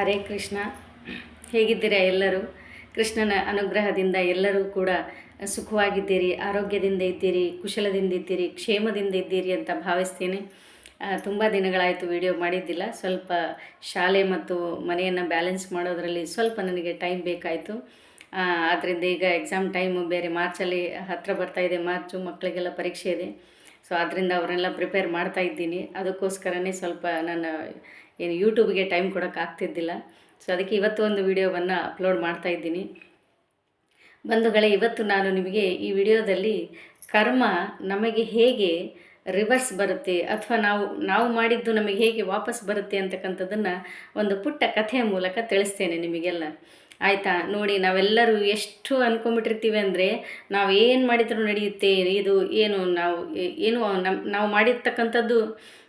ಹರೇ ಕೃಷ್ಣ. ಹೇಗಿದ್ದೀರಾ ಎಲ್ಲರೂ? ಕೃಷ್ಣನ ಅನುಗ್ರಹದಿಂದ ಎಲ್ಲರೂ ಕೂಡ ಸುಖವಾಗಿದ್ದೀರಿ, ಆರೋಗ್ಯದಿಂದ ಇದ್ದೀರಿ, ಕುಶಲದಿಂದ ಇದ್ದೀರಿ, ಕ್ಷೇಮದಿಂದ ಇದ್ದೀರಿ ಅಂತ ಭಾವಿಸ್ತೀನಿ. ತುಂಬ ದಿನಗಳಾಯಿತು ವಿಡಿಯೋ ಮಾಡಿದ್ದಿಲ್ಲ. ಸ್ವಲ್ಪ ಶಾಲೆ ಮತ್ತು ಮನೆಯನ್ನು ಬ್ಯಾಲೆನ್ಸ್ ಮಾಡೋದರಲ್ಲಿ ಸ್ವಲ್ಪ ನನಗೆ ಟೈಮ್ ಬೇಕಾಯಿತು. ಆದ್ದರಿಂದ ಈಗ ಎಕ್ಸಾಮ್ ಟೈಮು ಬೇರೆ ಮಾರ್ಚಲ್ಲಿ ಹತ್ತಿರ ಇದೆ, ಮಾರ್ಚು ಮಕ್ಕಳಿಗೆಲ್ಲ ಪರೀಕ್ಷೆ ಇದೆ. ಸೊ ಅದರಿಂದ ಅವರೆಲ್ಲ ಪ್ರಿಪೇರ್ ಮಾಡ್ತಾ ಇದ್ದೀನಿ. ಅದಕ್ಕೋಸ್ಕರನೇ ಸ್ವಲ್ಪ ನಾನು ಏನು ಯೂಟ್ಯೂಬ್ಗೆ ಟೈಮ್ ಕೊಡೋಕ್ಕಾಗ್ತಿದ್ದಿಲ್ಲ ಸೊ ಅದಕ್ಕೆ ಇವತ್ತು ಒಂದು ವಿಡಿಯೋವನ್ನು ಅಪ್ಲೋಡ್ ಮಾಡ್ತಾ ಇದ್ದೀನಿ. ಬಂಧುಗಳೇ, ಇವತ್ತು ನಾನು ನಿಮಗೆ ಈ ವಿಡಿಯೋದಲ್ಲಿ ಕರ್ಮ ನಮಗೆ ಹೇಗೆ ರಿವರ್ಸ್ ಬರುತ್ತೆ ಅಥವಾ ನಾವು ನಾವು ಮಾಡಿದ್ದು ನಮಗೆ ಹೇಗೆ ವಾಪಸ್ ಬರುತ್ತೆ ಅಂತಕ್ಕಂಥದ್ದನ್ನು ಒಂದು ಪುಟ್ಟ ಕಥೆಯ ಮೂಲಕ ತಿಳಿಸ್ತೇನೆ ನಿಮಗೆಲ್ಲ. ಆಯಿತಾ? ನೋಡಿ, ನಾವೆಲ್ಲರೂ ಎಷ್ಟು ಅಂದ್ಕೊಂಬಿಟ್ಟಿರ್ತೀವಿ ಅಂದರೆ ನಾವು ಏನು ಮಾಡಿದರೂ ನಡೆಯುತ್ತೆ, ಇದು ಏನು ನಾವು, ಏನು ನಮ್ಮ ನಾವು ಮಾಡಿರ್ತಕ್ಕಂಥದ್ದು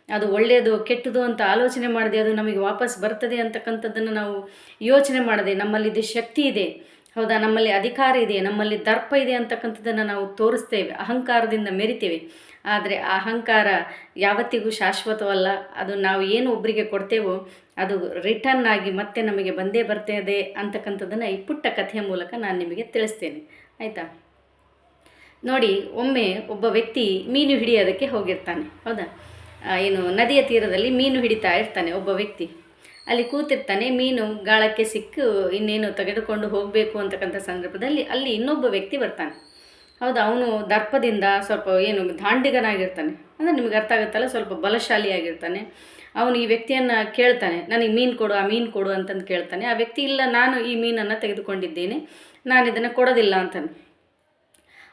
ಅದು ಒಳ್ಳೆಯದು ಕೆಟ್ಟದು ಅಂತ ಆಲೋಚನೆ ಮಾಡದೆ ಅದು ನಮಗೆ ವಾಪಸ್ ಬರ್ತದೆ ಅಂತಕ್ಕಂಥದ್ದನ್ನು ನಾವು ಯೋಚನೆ ಮಾಡದೆ ನಮ್ಮಲ್ಲಿದೆ ಶಕ್ತಿ ಇದೆ. ಹೌದಾ? ನಮ್ಮಲ್ಲಿ ಅಧಿಕಾರ ಇದೆ, ನಮ್ಮಲ್ಲಿ ದರ್ಪ ಇದೆ ಅಂತಕ್ಕಂಥದ್ದನ್ನು ನಾವು ತೋರಿಸ್ತೇವೆ, ಅಹಂಕಾರದಿಂದ ಮೆರಿತೇವೆ. ಆದರೆ ಆ ಅಹಂಕಾರ ಯಾವತ್ತಿಗೂ ಶಾಶ್ವತವಲ್ಲ. ಅದು ನಾವು ಏನು ಒಬ್ಬರಿಗೆ ಕೊಡ್ತೇವೋ, ಅದು ರಿಟರ್ನ್ ಆಗಿ ಮತ್ತೆ ನಮಗೆ ಬಂದೇ ಬರ್ತದೆ ಅಂತಕ್ಕಂಥದ್ದನ್ನು ಈ ಪುಟ್ಟ ಕಥೆಯ ಮೂಲಕ ನಾನು ನಿಮಗೆ ತಿಳಿಸ್ತೇನೆ. ಆಯಿತಾ? ನೋಡಿ, ಒಮ್ಮೆ ಒಬ್ಬ ವ್ಯಕ್ತಿ ಮೀನು ಹಿಡಿಯೋದಕ್ಕೆ ಹೋಗಿರ್ತಾನೆ. ಹೌದಾ? ಏನು, ನದಿಯ ತೀರದಲ್ಲಿ ಮೀನು ಹಿಡಿತಾ ಇರ್ತಾನೆ ಒಬ್ಬ ವ್ಯಕ್ತಿ. ಅಲ್ಲಿ ಕೂತಿರ್ತಾನೆ, ಮೀನು ಗಾಳಕ್ಕೆ ಸಿಕ್ಕು, ಇನ್ನೇನು ತೆಗೆದುಕೊಂಡು ಹೋಗಬೇಕು ಅಂತಕ್ಕಂಥ ಸಂದರ್ಭದಲ್ಲಿ ಅಲ್ಲಿ ಇನ್ನೊಬ್ಬ ವ್ಯಕ್ತಿ ಬರ್ತಾನೆ. ಹೌದು, ಅವನು ದರ್ಪದಿಂದ ಸ್ವಲ್ಪ ಏನು, ದಾಂಡಿಗನಾಗಿರ್ತಾನೆ. ಅಂದರೆ ನಿಮಗೆ ಅರ್ಥ ಆಗುತ್ತಲ್ಲ, ಸ್ವಲ್ಪ ಬಲಶಾಲಿಯಾಗಿರ್ತಾನೆ. ಅವನು ಈ ವ್ಯಕ್ತಿಯನ್ನು ಕೇಳ್ತಾನೆ, ನನಗೆ ಮೀನು ಕೊಡು, ಆ ಮೀನು ಕೊಡು ಅಂತಂದು ಕೇಳ್ತಾನೆ. ಆ ವ್ಯಕ್ತಿ, ಇಲ್ಲ, ನಾನು ಈ ಮೀನನ್ನು ತೆಗೆದುಕೊಂಡಿದ್ದೇನೆ. ನಾನು ಇದನ್ನು ಕೊಡೋದಿಲ್ಲ ಅಂತಾನೆ.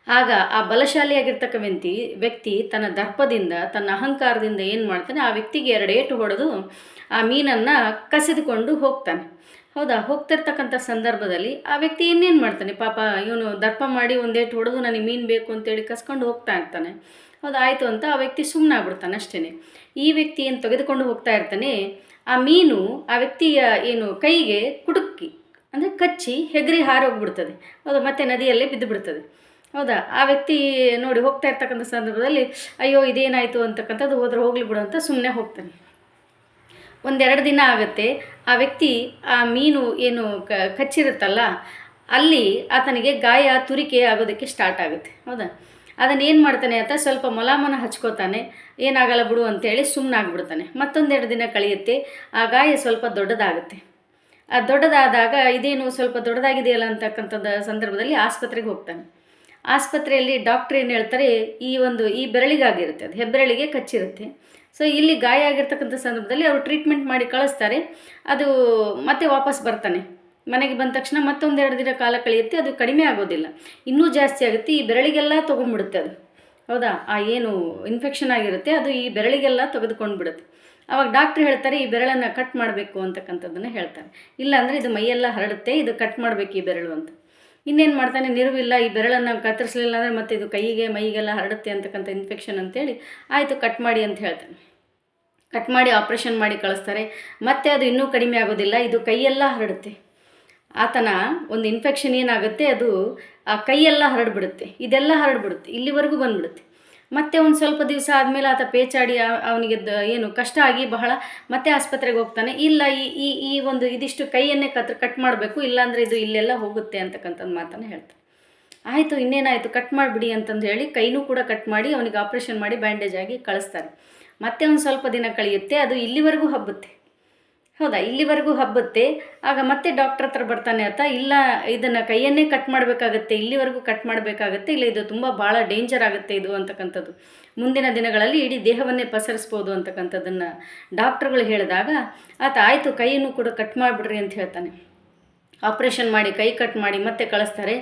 ಆಗ ಆ ಬಲಶಾಲಿಯಾಗಿರ್ತಕ್ಕ ವ್ಯಕ್ತಿ ವ್ಯಕ್ತಿ ತನ್ನ ದರ್ಪದಿಂದ, ತನ್ನ ಅಹಂಕಾರದಿಂದ ಏನು ಮಾಡ್ತಾನೆ, ಆ ವ್ಯಕ್ತಿಗೆ ಎರಡು ಏಟು ಹೊಡೆದು ಆ ಮೀನನ್ನು ಕಸಿದುಕೊಂಡು ಹೋಗ್ತಾನೆ. ಹೌದಾ? ಹೋಗ್ತಿರ್ತಕ್ಕಂಥ ಸಂದರ್ಭದಲ್ಲಿ ಆ ವ್ಯಕ್ತಿ ಇನ್ನೇನು ಮಾಡ್ತಾನೆ? ಪಾಪ ಇವನು ದರ್ಪ ಮಾಡಿ ಒಂದೇಟು ಹೊಡೆದು ನನಗೆ ಮೀನು ಬೇಕು ಅಂತೇಳಿ ಕಸ್ಕೊಂಡು ಹೋಗ್ತಾ ಇರ್ತಾನೆ. ಹೌದಾ? ಆಯಿತು ಅಂತ ಆ ವ್ಯಕ್ತಿ ಸುಮ್ಮನಾಗ್ಬಿಡ್ತಾನೆ ಅಷ್ಟೇ ಈ ವ್ಯಕ್ತಿ ಏನು ತೆಗೆದುಕೊಂಡು ಹೋಗ್ತಾ ಇರ್ತಾನೆ? ಆ ಮೀನು ಆ ವ್ಯಕ್ತಿಯ ಏನು ಕೈಗೆ ಕುಟುಕಿ ಅಂದರೆ ಕಚ್ಚಿ ಹೆಗರಿ ಹಾರೋಗ್ಬಿಡ್ತದೆ. ಹೌದಾ? ಮತ್ತೆ ನದಿಯಲ್ಲೇ ಬಿದ್ದು ಬಿಡ್ತದೆ ಹೌದಾ? ಆ ವ್ಯಕ್ತಿ ನೋಡಿ ಹೋಗ್ತಾ ಇರ್ತಕ್ಕಂಥ ಸಂದರ್ಭದಲ್ಲಿ, ಅಯ್ಯೋ, ಇದೇನಾಯಿತು? ಅಂತಕ್ಕಂಥದ್ದು ಹೋದ್ರೆ ಹೋಗ್ಲಿ ಬಿಡು ಅಂತ ಸುಮ್ಮನೆ ಹೋಗ್ತಾನೆ. ಒಂದೆರಡು ದಿನ ಆಗುತ್ತೆ, ಆ ವ್ಯಕ್ತಿ ಆ ಮೀನು ಏನು ಕ, ಕಚ್ಚಿರುತ್ತಲ್ಲ, ಅಲ್ಲಿ ಆತನಿಗೆ ಗಾಯ, ತುರಿಕೆ ಆಗೋದಕ್ಕೆ ಸ್ಟಾರ್ಟ್ ಆಗುತ್ತೆ. ಹೌದಾ? ಅದನ್ನು ಏನು ಮಾಡ್ತಾನೆ ಅಂತ ಸ್ವಲ್ಪ ಮೊಲಾಮನ ಹಚ್ಕೋತಾನೆ, ಏನಾಗಲ್ಲ ಬಿಡು ಅಂತೇಳಿ ಸುಮ್ಮನಾಗ್ಬಿಡ್ತಾನೆ ಮತ್ತೊಂದೆರಡು ದಿನ ಕಳೆಯುತ್ತೆ, ಆ ಗಾಯ ಸ್ವಲ್ಪ ದೊಡ್ಡದಾಗುತ್ತೆ. ಆ ದೊಡ್ಡದಾದಾಗ ಇದೇನು ಸ್ವಲ್ಪ ದೊಡ್ಡದಾಗಿದೆಯಲ್ಲ ಅಂತಕ್ಕಂಥದ್ದು ಸಂದರ್ಭದಲ್ಲಿ ಆಸ್ಪತ್ರೆಗೆ ಹೋಗ್ತಾನೆ. ಆಸ್ಪತ್ರೆಯಲ್ಲಿ ಡಾಕ್ಟ್ರ್ ಏನು ಹೇಳ್ತಾರೆ, ಈ ಒಂದು ಈ ಬೆರಳಿಗಾಗಿರುತ್ತೆ, ಅದು ಹೆಬ್ಬೆರಳಿಗೆ ಕಚ್ಚಿರುತ್ತೆ. ಸೊ ಇಲ್ಲಿ ಗಾಯ ಆಗಿರ್ತಕ್ಕಂಥ ಸಂದರ್ಭದಲ್ಲಿ ಅವರು ಟ್ರೀಟ್ಮೆಂಟ್ ಮಾಡಿ ಕಳಿಸ್ತಾರೆ. ಅದು ಮತ್ತೆ ವಾಪಸ್ ಬರ್ತಾನೆ. ಮನೆಗೆ ಬಂದ ತಕ್ಷಣ ಮತ್ತೊಂದೆರಡು ದಿನ ಕಾಲ ಕಳೆಯುತ್ತೆ, ಅದು ಕಡಿಮೆ ಆಗೋದಿಲ್ಲ. ಇನ್ನೂ ಜಾಸ್ತಿ ಆಗುತ್ತೆ, ಈ ಬೆರಳಿಗೆಲ್ಲ ತೊಗೊಂಡ್ಬಿಡುತ್ತೆ ಅದು. ಹೌದಾ? ಆ ಏನು ಇನ್ಫೆಕ್ಷನ್ ಆಗಿರುತ್ತೆ, ಅದು ಈ ಬೆರಳಿಗೆಲ್ಲ ತೆಗೆದುಕೊಂಡು ಬಿಡುತ್ತೆ ಅವಾಗ ಡಾಕ್ಟ್ರ್ ಹೇಳ್ತಾರೆ, ಈ ಬೆರಳನ್ನು ಕಟ್ ಮಾಡಬೇಕು ಅಂತಕ್ಕಂಥದ್ದನ್ನು ಹೇಳ್ತಾರೆ. ಇಲ್ಲಾಂದರೆ ಇದು ಮೈಯೆಲ್ಲ ಹರಡುತ್ತೆ, ಇದು ಕಟ್ ಮಾಡಬೇಕು ಈ ಬೆರಳು ಅಂತ. ಇನ್ನೇನು ಮಾಡ್ತಾನೆ? ನಿರುವಿಲ್ಲ ಈ ಬೆರಳನ್ನು ಕತ್ತರಿಸಲಿಲ್ಲ ಅಂದರೆ ಮತ್ತೆ ಇದು ಕೈಗೆ, ಮೈಗೆಲ್ಲ ಹರಡುತ್ತೆ ಅಂತಕ್ಕಂಥ ಇನ್ಫೆಕ್ಷನ್ ಅಂತೇಳಿ ಆಯಿತು ಕಟ್ ಮಾಡಿ ಅಂತ ಹೇಳ್ತಾನೆ. ಕಟ್ ಮಾಡಿ ಆಪ್ರೇಷನ್ ಮಾಡಿ ಕಳಿಸ್ತಾರೆ. ಮತ್ತೆ ಅದು ಇನ್ನೂ ಕಡಿಮೆ ಆಗೋದಿಲ್ಲ. ಇದು ಕೈಯೆಲ್ಲ ಹರಡುತ್ತೆ. ಆತನ ಒಂದು ಇನ್ಫೆಕ್ಷನ್ ಏನಾಗುತ್ತೆ? ಅದು ಆ ಕೈಯೆಲ್ಲ ಹರಡ್ಬಿಡುತ್ತೆ. ಇದೆಲ್ಲ ಹರಡ್ಬಿಡುತ್ತೆ. ಇಲ್ಲಿವರೆಗೂ ಬಂದ್ಬಿಡುತ್ತೆ. ಮತ್ತೆ ಒಂದು ಸ್ವಲ್ಪ ದಿವಸ ಆದಮೇಲೆ ಆತ ಪೇಚಾಡಿ ಅವನಿಗೆ ಏನು ಕಷ್ಟ ಆಗಿ ಬಹಳ ಮತ್ತೆ ಆಸ್ಪತ್ರೆಗೆ ಹೋಗ್ತಾನೆ. ಇಲ್ಲ, ಈ ಈ ಈ ಒಂದು ಇದಿಷ್ಟು ಕೈಯನ್ನೇ ಕತ್ ಕಟ್ ಮಾಡಬೇಕು, ಇಲ್ಲಾಂದರೆ ಇದು ಇಲ್ಲೆಲ್ಲ ಹೋಗುತ್ತೆ ಅಂತಕ್ಕಂಥದ್ದು ಮಾತನ್ನು ಹೇಳ್ತಾನೆ. ಆಯಿತು, ಇನ್ನೇನಾಯಿತು? ಕಟ್ ಮಾಡಿಬಿಡಿ ಅಂತಂದು ಹೇಳಿ ಕೈನೂ ಕೂಡ ಕಟ್ ಮಾಡಿ ಅವನಿಗೆ ಆಪ್ರೇಷನ್ ಮಾಡಿ ಬ್ಯಾಂಡೇಜ್ ಆಗಿ ಕಳಿಸ್ತಾರೆ ಮತ್ತೆ ಒಂದು ಸ್ವಲ್ಪ ದಿನ ಕಳೆಯುತ್ತೆ, ಅದು ಇಲ್ಲಿವರೆಗೂ ಹಬ್ಬುತ್ತೆ. ಹೌದಾ? ಇಲ್ಲಿವರೆಗೂ ಹಬ್ಬುತ್ತೆ. ಆಗ ಮತ್ತೆ ಡಾಕ್ಟರ್ ಹತ್ರ ಬರ್ತಾನೆ ಅಂತ ಇಲ್ಲ, ಇದನ್ನು ಕೈಯನ್ನೇ ಕಟ್ ಮಾಡಬೇಕಾಗತ್ತೆ, ಇಲ್ಲಿವರೆಗೂ ಕಟ್ ಮಾಡಬೇಕಾಗತ್ತೆ, ಇಲ್ಲ ಇದು ತುಂಬ ಭಾಳ ಡೇಂಜರ್ ಆಗುತ್ತೆ ಇದು ಅಂತಕ್ಕಂಥದ್ದು. ಮುಂದಿನ ದಿನಗಳಲ್ಲಿ ಇಡೀ ದೇಹವನ್ನೇ ಪಸರಿಸ್ಬೋದು ಅಂತಕ್ಕಂಥದ್ದನ್ನು ಡಾಕ್ಟ್ರುಗಳು ಹೇಳಿದಾಗ, ಆತ ಆಯಿತು, ಕೈಯನ್ನು ಕೂಡ ಕಟ್ ಮಾಡಿಬಿಡ್ರಿ ಅಂತ ಹೇಳ್ತಾನೆ. ಆಪ್ರೇಷನ್ ಮಾಡಿ, ಕೈ ಕಟ್ ಮಾಡಿ ಮತ್ತೆ ಕಳಿಸ್ತಾರೆ.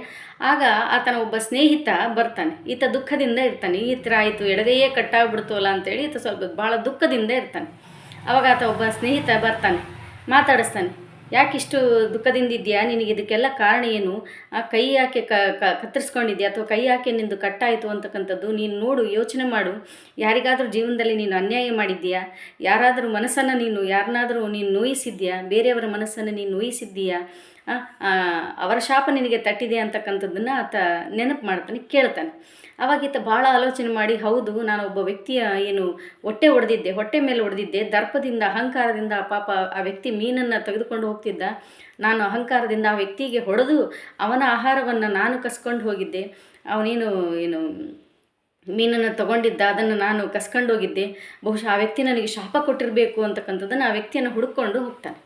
ಆಗ ಆತನ ಒಬ್ಬ ಸ್ನೇಹಿತ ಬರ್ತಾನೆ. ಈತ ದುಃಖದಿಂದ ಇರ್ತಾನೆ. ಈ ಥರ ಆಯಿತು, ಎಡಗೈಯೇ ಕಟ್ಟಾಗ್ಬಿಡ್ತವಲ್ಲ ಅಂತೇಳಿ ಈತ ಸ್ವಲ್ಪ ಭಾಳ ದುಃಖದಿಂದ ಇರ್ತಾನೆ. ಅವಾಗ ಆತ ಒಬ್ಬ ಸ್ನೇಹಿತ ಬರ್ತಾನೆ, ಮಾತಾಡಿಸ್ತಾನೆ. ಯಾಕಿಷ್ಟು ದುಃಖದಿಂದ ಇದೆಯಾ ನಿನಗೆ ಇದಕ್ಕೆಲ್ಲ ಕಾರಣ ಏನು? ಆ ಕೈ ಯಾಕೆ ಕ ಕತ್ತರಿಸ್ಕೊಂಡಿದ್ಯಾ? ಅಥವಾ ಕೈ ಯಾಕೆ ನಿಂದು ಕಟ್ಟಾಯಿತು ಅಂತಕ್ಕಂಥದ್ದು ನೀನು ನೋಡು, ಯೋಚನೆ ಮಾಡು. ಯಾರಿಗಾದರೂ ಜೀವನದಲ್ಲಿ ನೀನು ಅನ್ಯಾಯ ಮಾಡಿದ್ದೀಯಾ? ಯಾರಾದರೂ ಮನಸ್ಸನ್ನು ನೀನು, ಯಾರನ್ನಾದರೂ ನೀನು ನೋಯಿಸಿದ್ಯಾ ಬೇರೆಯವರ ಮನಸ್ಸನ್ನು ನೀನು ನೋಯಿಸಿದ್ದೀಯಾ? ಅವರ ಶಾಪ ನಿನಗೆ ತಟ್ಟಿದೆ ಅಂತಕ್ಕಂಥದ್ದನ್ನು ಆತ ನೆನಪು ಮಾಡ್ತಾನೆ, ಕೇಳ್ತಾನೆ. ಅವಾಗ ಈತ ಭಾಳ ಆಲೋಚನೆ ಮಾಡಿ, ಹೌದು, ನಾನು ಒಬ್ಬ ವ್ಯಕ್ತಿಯ ಏನು ಹೊಟ್ಟೆ ಹೊಡೆದಿದ್ದೆ ಹೊಟ್ಟೆ ಮೇಲೆ ಹೊಡೆದಿದ್ದೆ ದರ್ಪದಿಂದ, ಅಹಂಕಾರದಿಂದ ಪಾಪ ಆ ವ್ಯಕ್ತಿ ಮೀನನ್ನು ತೆಗೆದುಕೊಂಡು ಹೋಗ್ತಿದ್ದ. ನಾನು ಅಹಂಕಾರದಿಂದ ಆ ವ್ಯಕ್ತಿಗೆ ಹೊಡೆದು ಅವನ ಆಹಾರವನ್ನು ನಾನು ಕಸ್ಕೊಂಡು ಹೋಗಿದ್ದೆ. ಅವನೇನು, ಏನು, ಮೀನನ್ನು ತಗೊಂಡಿದ್ದ, ಅದನ್ನು ನಾನು ಕಸ್ಕೊಂಡು ಹೋಗಿದ್ದೆ. ಬಹುಶಃ ಆ ವ್ಯಕ್ತಿ ನನಗೆ ಶಾಪ ಕೊಟ್ಟಿರಬೇಕು ಅಂತಕ್ಕಂಥದ್ದನ್ನು ಆ ವ್ಯಕ್ತಿಯನ್ನು ಹುಡುಕೊಂಡು ಹೋಗ್ತಾನೆ.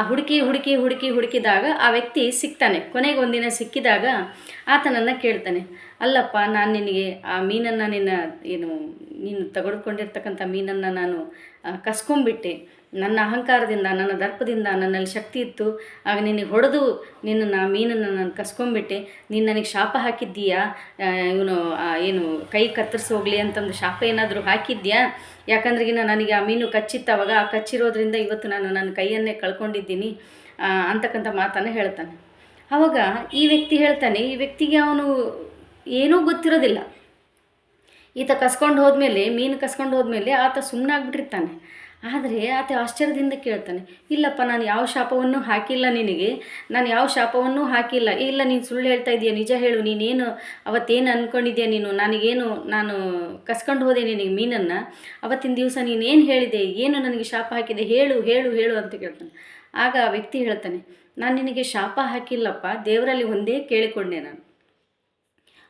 ಹುಡುಕಿ ಹುಡುಕಿ ಹುಡುಕಿ ಹುಡುಕಿದಾಗ ಆ ವ್ಯಕ್ತಿ ಸಿಗ್ತಾನೆ. ಕೊನೆಗೆ ಒಂದಿನ ಸಿಕ್ಕಿದಾಗ ಆತನನ್ನು ಕೇಳ್ತಾನೆ. ಅಲ್ಲಪ್ಪ ನಾನು ನಿನಗೆ ಆ ಮೀನನ್ನು ನಿನ್ನ ಏನು ನೀನು ತೆಗೆದುಕೊಂಡಿರ್ತಕ್ಕಂಥ ಮೀನನ್ನು ನಾನು ಆ, ಕಸ್ಕೊಂಬಿಟ್ಟೆ ನನ್ನ ಅಹಂಕಾರದಿಂದ, ನನ್ನ ದರ್ಪದಿಂದ, ನನ್ನಲ್ಲಿ ಶಕ್ತಿ ಇತ್ತು. ಆಗ ನಿನಗೆ ಹೊಡೆದು ನಿನ್ನನ್ನು, ಮೀನನ್ನು ನಾನು ಕಸ್ಕೊಂಬಿಟ್ಟೆ ನೀನು ನನಗೆ ಶಾಪ ಹಾಕಿದ್ದೀಯಾ? ಇವನು ಏನು, ಕೈ ಹೋಗಲಿ ಅಂತಂದು ಶಾಪ ಏನಾದರೂ ಹಾಕಿದ್ಯಾ ಯಾಕಂದ್ರೆಗಿನ ನನಗೆ ಆ ಮೀನು ಕಚ್ಚಿತ್ತು. ಅವಾಗ ಆ ಕಚ್ಚಿರೋದ್ರಿಂದ ಇವತ್ತು ನಾನು ನನ್ನ ಕೈಯನ್ನೇ ಕಳ್ಕೊಂಡಿದ್ದೀನಿ. ಅಂತಕ್ಕಂಥ ಮಾತನ್ನು ಹೇಳ್ತಾನೆ. ಆವಾಗ ಈ ವ್ಯಕ್ತಿ ಹೇಳ್ತಾನೆ, ಈ ವ್ಯಕ್ತಿಗೆ ಅವನು ಏನೂ ಗೊತ್ತಿರೋದಿಲ್ಲ. ಈತ ಕಸ್ಕೊಂಡು ಹೋದ್ಮೇಲೆ, ಮೀನು ಕಸ್ಕೊಂಡು ಹೋದ್ಮೇಲೆ ಆತ ಸುಮ್ಮನೆ ಆಗ್ಬಿಟ್ಟಿರ್ತಾನೆ ಆದರೆ ಆತ ಆಶ್ಚರ್ಯದಿಂದ ಕೇಳ್ತಾನೆ ಇಲ್ಲಪ್ಪ ನಾನು ಯಾವ ಶಾಪವನ್ನು ಹಾಕಿಲ್ಲ ನಿನಗೆ ನಾನು ಯಾವ ಶಾಪವನ್ನು ಹಾಕಿಲ್ಲ. "ಏ, ಇಲ್ಲ ನೀನು ಸುಳ್ಳು ಹೇಳ್ತಾ ಇದೀಯ ನಿಜ ಹೇಳು ನೀನೇನು ಅವತ್ತೇನು ಅಂದ್ಕೊಂಡಿದ್ಯಾ ನೀನು? ನನಗೇನು ನಾನು ಕಸ್ಕೊಂಡು ಹೋದೆ ನಿನಗೆ ಮೀನನ್ನು? ಅವತ್ತಿನ ದಿವಸ ನೀನೇನು ಹೇಳಿದೆ? ಏನು ನನಗೆ ಶಾಪ ಹಾಕಿದೆ? ಹೇಳು ಹೇಳು ಹೇಳು ಅಂತ ಕೇಳ್ತಾನೆ. ಆಗ ಆ ವ್ಯಕ್ತಿ ಹೇಳ್ತಾನೆ ನಾನು ನಿನಗೆ ಶಾಪ ಹಾಕಿಲ್ಲಪ್ಪ ದೇವರಲ್ಲಿ ಒಂದೇ ಕೇಳಿಕೊಂಡೆ ನಾನು.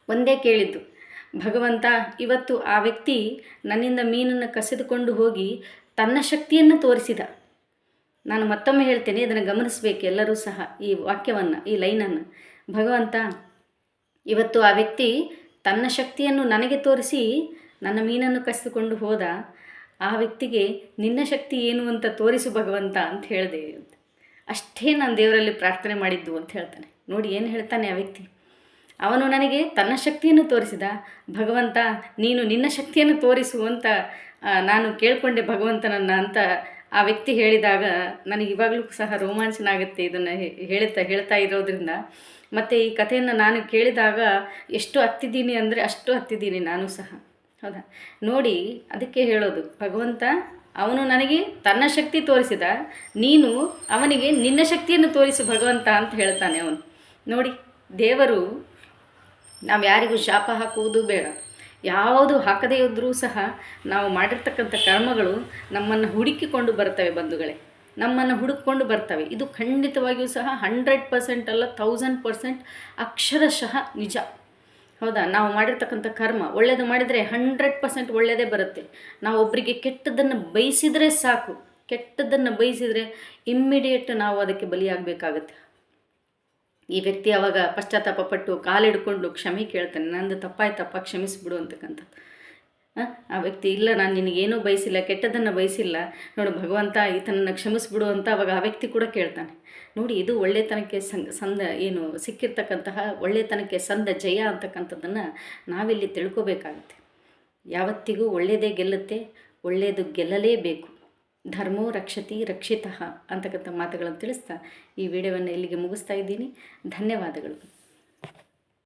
ಒಂದೇ ಕೇಳಿದ್ದು. ಭಗವಂತ ಇವತ್ತು ಆ ವ್ಯಕ್ತಿ ನನ್ನಿಂದ ಮೀನನ್ನು ಕಸಿದುಕೊಂಡು ಹೋಗಿ ತನ್ನ ಶಕ್ತಿಯನ್ನು ತೋರಿಸಿದ. ನಾನು ಮತ್ತೊಮ್ಮೆ ಹೇಳ್ತೇನೆ, ಇದನ್ನು ಗಮನಿಸಬೇಕು ಎಲ್ಲರೂ ಸಹ ಈ ವಾಕ್ಯವನ್ನು, ಈ ಲೈನನ್ನು. ಭಗವಂತ, ಇವತ್ತು ಆ ವ್ಯಕ್ತಿ ತನ್ನ ಶಕ್ತಿಯನ್ನು ನನಗೆ ತೋರಿಸಿ ನನ್ನ ಮೀನನ್ನು ಕಸಿದುಕೊಂಡು ಹೋದ. ಆ ವ್ಯಕ್ತಿಗೆ ನಿನ್ನ ಶಕ್ತಿ ಏನು ಅಂತ ತೋರಿಸು ಭಗವಂತ ಅಂತ ಹೇಳಿದೆ. ಅಷ್ಟೇ ನಾನು ದೇವರಲ್ಲಿ ಪ್ರಾರ್ಥನೆ ಮಾಡಿದ್ದು ಅಂತ ಹೇಳ್ತಾನೆ. ನೋಡಿ ಏನು ಹೇಳ್ತಾನೆ ಆ ವ್ಯಕ್ತಿ. ಅವನು ನನಗೆ ತನ್ನ ಶಕ್ತಿಯನ್ನು ತೋರಿಸಿದ. ಭಗವಂತ, ನೀನು ನಿನ್ನ ಶಕ್ತಿಯನ್ನು ತೋರಿಸು ಅಂತ ನಾನು ಕೇಳ್ಕೊಂಡೆ ಭಗವಂತನನ್ನ ಅಂತ ಆ ವ್ಯಕ್ತಿ ಹೇಳಿದಾಗ ನನಗೆ ಇವಾಗಲೂ ಸಹ ರೋಮಾಂಚನ ಆಗುತ್ತೆ ಇದನ್ನು ಹೇಳ್ತಾ ಹೇಳ್ತಾ ಇರೋದ್ರಿಂದ. ಮತ್ತು ಈ ಕಥೆಯನ್ನು ನಾನು ಕೇಳಿದಾಗ ಎಷ್ಟು ಹತ್ತಿದ್ದೀನಿ ಅಂದರೆ ಅಷ್ಟು ಹತ್ತಿದ್ದೀನಿ ನಾನು ಸಹ. ಹೌದಾ? ನೋಡಿ, ಅದಕ್ಕೆ ಹೇಳೋದು, ಭಗವಂತ, ಅವನು ನನಗೆ ತನ್ನ ಶಕ್ತಿ ತೋರಿಸಿದ, ನೀನು ಅವನಿಗೆ ನಿನ್ನ ಶಕ್ತಿಯನ್ನು ತೋರಿಸು ಭಗವಂತ ಅಂತ ಹೇಳ್ತಾನೆ ಅವನು. ನೋಡಿ, ದೇವರು ನಾವು ಯಾರಿಗೂ ಶಾಪ ಹಾಕುವುದು ಬೇಡ. ಯಾವುದು ಹಾಕದೇ ಇದ್ದರೂ ಸಹ ನಾವು ಮಾಡಿರ್ತಕ್ಕಂಥ ಕರ್ಮಗಳು ನಮ್ಮನ್ನು ಹುಡುಕಿಕೊಂಡು ಬರ್ತವೆ ಬಂಧುಗಳೇ. ನಮ್ಮನ್ನು ಹುಡುಕೊಂಡು ಬರ್ತವೆ. ಇದು ಖಂಡಿತವಾಗಿಯೂ ಸಹ ಹಂಡ್ರೆಡ್ ಪರ್ಸೆಂಟ್ ಅಲ್ಲ ತೌಸಂಡ್ ಪರ್ಸೆಂಟ್ ಅಕ್ಷರಶಃ ನಿಜ. ಹೌದಾ? ನಾವು ಮಾಡಿರ್ತಕ್ಕಂಥ ಕರ್ಮ ಒಳ್ಳೆಯದು ಮಾಡಿದರೆ ಹಂಡ್ರೆಡ್ ಪರ್ಸೆಂಟ್ ಒಳ್ಳೆಯದೇ ಬರುತ್ತೆ. ನಾವು ಒಬ್ಬರಿಗೆ ಕೆಟ್ಟದ್ದನ್ನು ಬಯಸಿದರೆ ಸಾಕು. ಕೆಟ್ಟದ್ದನ್ನು ಬಯಸಿದರೆ ಇಮ್ಮಿಡಿಯೇಟ್ ನಾವು ಅದಕ್ಕೆ ಬಲಿಯಾಗಬೇಕಾಗತ್ತೆ. ಈ ವ್ಯಕ್ತಿ ಅವಾಗ ಪಶ್ಚಾತ್ತಾಪ ಪಟ್ಟು ಕಾಲಿಡ್ಕೊಂಡು ಕ್ಷಮೆ ಕೇಳ್ತಾನೆ ನಂದು ತಪ್ಪಾಯ್ತಪ್ಪ ಕ್ಷಮಿಸ್ಬಿಡು ಅಂತಕ್ಕಂಥದ್ದು. ಆ, ವ್ಯಕ್ತಿ ಇಲ್ಲ ನಾನು ನಿನಗೇನೂ ಬಯಸಿಲ್ಲ ಕೆಟ್ಟದನ್ನು ಬಯಸಿಲ್ಲ. ನೋಡು ಭಗವಂತ ಈತನನ್ನು ಕ್ಷಮಿಸ್ಬಿಡು ಅಂತ ಅವಾಗ ಆ ವ್ಯಕ್ತಿ ಕೂಡ ಕೇಳ್ತಾನೆ. ನೋಡಿ ಇದು ಒಳ್ಳೆತನಕ್ಕೆ ಸಂದ ಏನು ಸಿಕ್ಕಿರ್ತಕ್ಕಂತಹ ಒಳ್ಳೆತನಕ್ಕೆ ಸಂದ ಜಯ ಅಂತಕ್ಕಂಥದ್ದನ್ನು ನಾವಿಲ್ಲಿ ತಿಳ್ಕೋಬೇಕಾಗುತ್ತೆ. ಯಾವತ್ತಿಗೂ ಒಳ್ಳೆಯದೇ ಗೆಲ್ಲುತ್ತೆ ಒಳ್ಳೆಯದು ಗೆಲ್ಲಲೇಬೇಕು. ಧರ್ಮೋ ರಕ್ಷತಿ ರಕ್ಷಿತಃ ಅಂತಕ್ಕಂಥ ಮಾತುಗಳನ್ನು ತಿಳಿಸ್ತಾ ಈ ವಿಡಿಯೋವನ್ನು ಇಲ್ಲಿಗೆ ಮುಗಿಸ್ತಾ ಇದ್ದೀನಿ. ಧನ್ಯವಾದಗಳು.